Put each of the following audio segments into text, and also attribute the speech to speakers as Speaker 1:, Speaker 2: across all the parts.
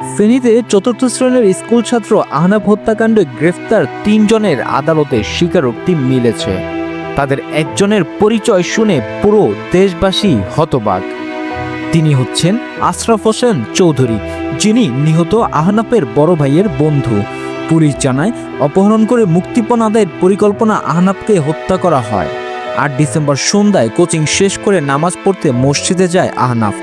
Speaker 1: ফেনীতে চতুর্থ শ্রেণির স্কুল ছাত্র আহনাব হত্যাকাণ্ডে গ্রেফতার তিনজনের আদালতে স্বীকারোক্তি মিলেছে। তাদের একজনের পরিচয় শুনে পুরো দেশবাসী হতবাক। তিনি হচ্ছেন আশরাফ হোসেন চৌধুরী, যিনি নিহত আহনাফের বড় ভাইয়ের বন্ধু। পুলিশ জানায়, অপহরণ করে মুক্তিপণ আদায়ের পরিকল্পনা আহনাফকে হত্যা করা হয়। আট ডিসেম্বর সন্ধ্যায় কোচিং শেষ করে নামাজ পড়তে মসজিদে যায় আহনাফ।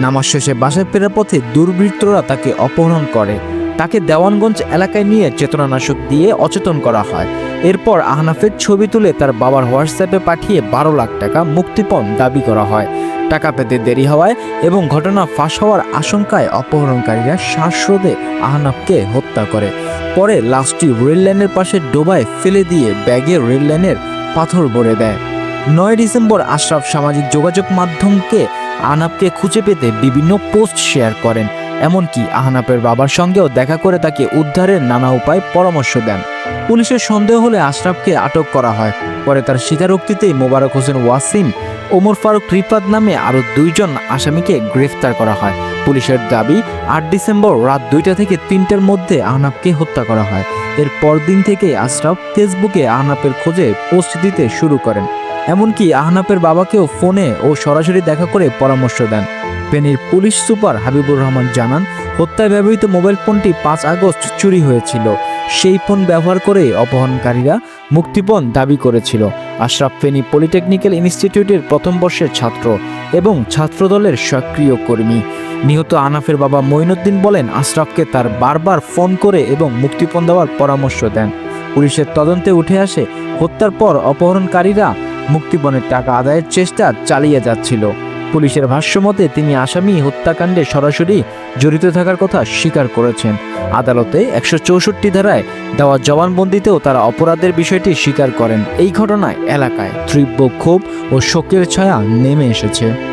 Speaker 1: নামাজ শেষে বাসায় ফেরার পথে দুর্বৃত্তরা তাকে অপহরণ করে। তাকে দেওয়ানগঞ্জ এলাকায় নিয়ে চেতনানাশক দিয়ে অচেতন করা হয়। এরপর আহনাফের ছবি তুলে তার বাবার হোয়াটসঅ্যাপে পাঠিয়ে বারো লাখ টাকা মুক্তিপণ দাবি করা হয়। টাকা পেতে দেরি হওয়ায় এবং ঘটনা ফাঁস হওয়ার আশঙ্কায় অপহরণকারীরা শ্বাসরোধে আহনাফকে হত্যা করে। পরে লাশটি রেল লাইনের পাশে ডোবায় ফেলে দিয়ে ব্যাগে রেল লাইনের পাথর ভরে দেয়। নয় ডিসেম্বর আশরাফ সামাজিক যোগাযোগ মাধ্যমকে আহনাফকে খুঁজে পেতে বিভিন্ন পোস্ট শেয়ার করেন। এমনকি আহনাফের বাবার সঙ্গেও দেখা করে তাকে উদ্ধারের নানা উপায় পরামর্শ দেন। পুলিশের সন্দেহ হলে আশরাফকে আটক করা হয়। পরে তার স্বীকারোক্তিতেই মোবারক হোসেন ওয়াসিম, ওমর ফারুক রিফাত নামে আরও দুইজন আসামিকে গ্রেফতার করা হয়। পুলিশের দাবি, আট ডিসেম্বর রাত দুইটা থেকে তিনটার মধ্যে আহনাফকে হত্যা করা হয়। এর পরদিন থেকে আশরাফ ফেসবুকে আহনাফের খোঁজে পোস্ট দিতে শুরু করেন। এমনকি আহনাফের বাবাকেও ফোনে ও সরাসরি দেখা করে পরামর্শ দেন। ফেনীর পুলিশ সুপার হাবিবুর রহমান জানান, হত্যায় ব্যবহৃত মোবাইল ফোনটি পাঁচ আগস্ট চুরি হয়েছিল। সেই ফোন ব্যবহার করে অপহরণকারীরা মুক্তিপণ দাবি করেছিল। আশরাফ ফেনী পলিটেকনিক্যাল ইনস্টিটিউটের প্রথম বর্ষের ছাত্র এবং ছাত্রদলের সক্রিয় কর্মী। নিহত আনাফের বাবা মঈনুদ্দিন বলেন, আশরাফকে তার বারবার ফোন করে এবং মুক্তিপণ দেওয়ার পরামর্শ দেন। পুলিশের তদন্তে উঠে আসে, হত্যার পর অপহরণকারীরা মুক্তিপণের টাকা আদায়ের চেষ্টা চালিয়ে যাচ্ছিল। পুলিশের ভাষ্যমতে, তিনি আসামি হত্যাকাণ্ডে সরাসরি জড়িত থাকার কথা স্বীকার করেছেন। আদালতে একশো চৌষট্টি ধারায় দেওয়া জবানবন্দিতেও তারা অপরাধের বিষয়টি স্বীকার করেন। এই ঘটনায় এলাকায় তীব্র ক্ষোভ ও শোকের ছায়া নেমে এসেছে।